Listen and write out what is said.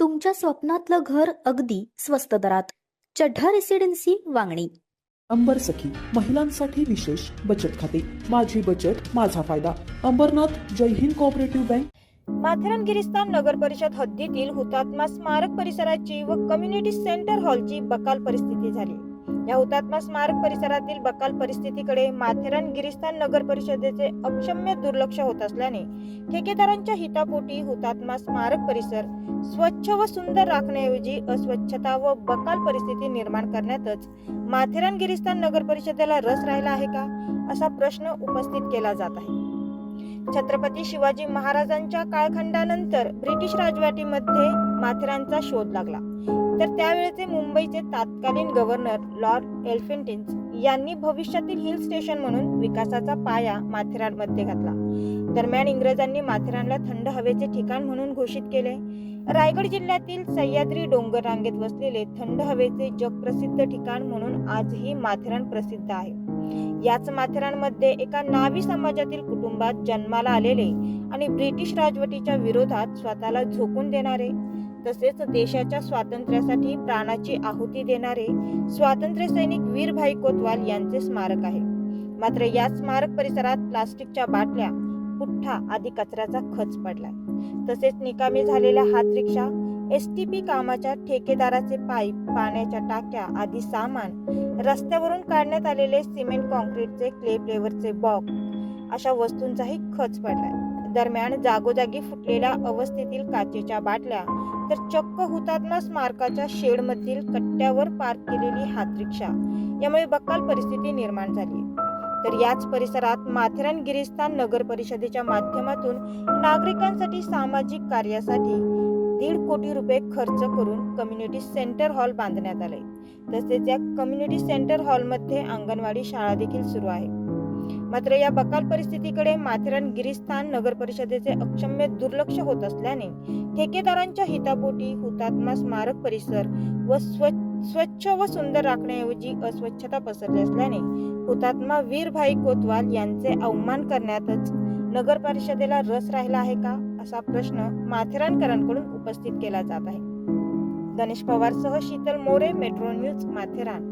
तुमच्या स्वप्नातलं घर अगदी स्वस्त दरात. चढ्ढा रेसिडेन्सी वांगणी. अंबर सखी महिलांसाठी विशेष बचत खाते. माझी बचत माझा फायदा. अंबरनाथ जय हिंद कोऑपरेटिव्ह बँक माथेरान गिरिस्तान नगर परिषद हद्दीतील हुतात्मा स्मारक परिसराची व कम्युनिटी सेंटर हॉलची बकाल परिस्थिती झाली. या हुतात्मा स्मारक परिसरातील बकाल परिस्थितीकडे माथेरान गिरिस्तान नगर परिषदेचे अक्षम्य दुर्लक्ष होत असल्याने ठेकेदारांच्या हितापोटी हुतात्मा स्मारक परिसर स्वच्छ व सुंदर राखण्याऐवजी अस्वच्छता व बकाल परिस्थिती निर्माण करण्यातच माथेरान गिरिस्तान नगर परिषदेला रस राहिला आहे का? असा प्रश्न उपस्थित केला जात आहे. छत्रपती शिवाजी महाराजांच्या काळखंडानंतर ब्रिटिश राजवटीमध्ये माथेरानचा शोध लागला. तर त्यावेळेचे मुंबईचे तत्कालीन गव्हर्नर लॉर्ड एल्फिन्टिन्स यांनी भविष्यातील हिल स्टेशन म्हणून विकासाचा पाया माथेरानमध्ये घातला. दरम्यान इंग्रजांनी माथेरानला थंड हवेचे ठिकाण म्हणून घोषित केले. रायगड जिल्ह्यातील सह्याद्री डोंगर रांगेत वसलेले थंड हवेचे जगप्रसिद्ध ठिकाण म्हणून आजही माथेरान प्रसिद्ध आहे. याच माथेरानमध्ये एका नावी समाजातील कुटुंबात जन्माला आलेले आणि ब्रिटिश राजवटीच्या विरोधात स्वतःला झोकून देणारे तसेच देशाच्या स्वातंत्र्यासाठी प्राणाची आहुती देणारे स्वातंत्र्य सैनिक वीरभाई कोतवाल यांचे स्मारक आहे. मात्र या स्मारक परिसरात प्लास्टिकच्या बाटल्या पुठ्ठा आदी कचऱ्याचा खच पडलाय. तसेच निकामी झालेल्या हात रिक्षा एस टी पी कामाच्या ठेकेदाराचे पाईप पाण्याच्या टाक्या आदी सामान रस्त्यावरून काढण्यात आलेले सिमेंट कॉन्क्रीटचे क्ले फ्लेवरचे बॉक्स अशा वस्तूंचाही खच पडलाय. दरम्यान जागोजागी फुटलेल्या अवस्थेतील काचेच्या बाटल्या तर चक्क हुतात्मा स्मारकाच्या शेडमधील कट्ट्यावर पार्क केलेली हात रिक्षा. यामुळे बक्काल परिस्थिती निर्माण झाली. तर याच परिसरात माथेरान गिरिस्तान नगर परिषदेच्या माध्यमातून नागरिकांसाठी सामाजिक कार्यासाठी दीड कोटी रुपये खर्च करून कम्युनिटी सेंटर हॉल बांधण्यात आले. तसेच या कम्युनिटी सेंटर हॉलमध्ये अंगणवाडी शाळा देखील सुरू आहे. मात्र या बकाल परिस्थितीकडे माथेरान गिरिस्थान नगर परिषदेचे अक्षम्य दुर्लक्ष होत असल्याने ठेकेदारांच्या हितापोटी हुतात्मा स्मारक परिसर व स्वच्छ स्वच्छ व सुंदर राखण्याऐवजी अस्वच्छता पसरली असल्याने हुतात्मा वीरभाई कोतवाल यांचे अवमान करण्यातच नगर परिषदेला रस राहिला आहे का असा प्रश्न माथेरानकरांकडून उपस्थित केला जात आहे. गणेश पवार सह शीतल मोरे मेट्रो न्यूज माथेरान.